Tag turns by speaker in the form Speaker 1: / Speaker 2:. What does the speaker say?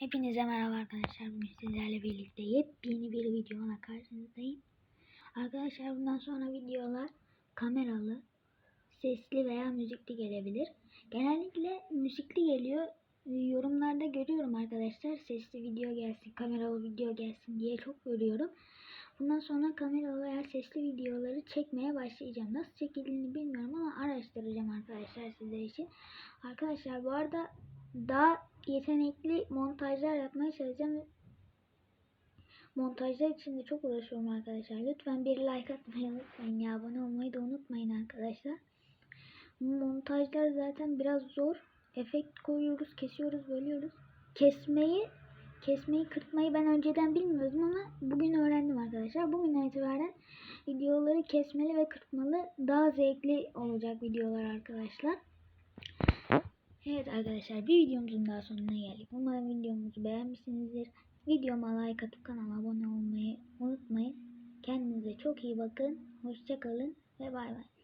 Speaker 1: Hepinize merhaba arkadaşlar. Bugün sizlerle birlikte yepyeni bir videola karşınızdayım. Arkadaşlar bundan sonra videolar kameralı, sesli veya müzikli gelebilir. Genellikle müzikli geliyor. Yorumlarda görüyorum arkadaşlar. Sesli video gelsin, kameralı video gelsin diye çok görüyorum. Bundan sonra kameralı veya sesli videoları çekmeye başlayacağım. Nasıl çekildiğini bilmiyorum ama araştıracağım arkadaşlar sizler için. Arkadaşlar bu arada daha yetenekli montajlar yapmaya çalışacağım. Montajlar için de çok uğraşıyorum arkadaşlar. Lütfen bir like atmayı unutmayın ya. Abone olmayı da unutmayın arkadaşlar. Montajlar zaten biraz zor. Efekt koyuyoruz, kesiyoruz, bölüyoruz. Kesmeyi kesmeyi kırpmayı ben önceden bilmiyordum ama bugün öğrendim arkadaşlar. Bugünden itibaren videoları kesmeli ve kırpmalı daha zevkli olacak videolar arkadaşlar. Evet arkadaşlar bir videomuzun daha sonuna geldik. Umarım videomuzu beğenmişsinizdir. Videoma like atıp kanala abone olmayı unutmayın. Kendinize çok iyi bakın. Hoşçakalın ve bay bay.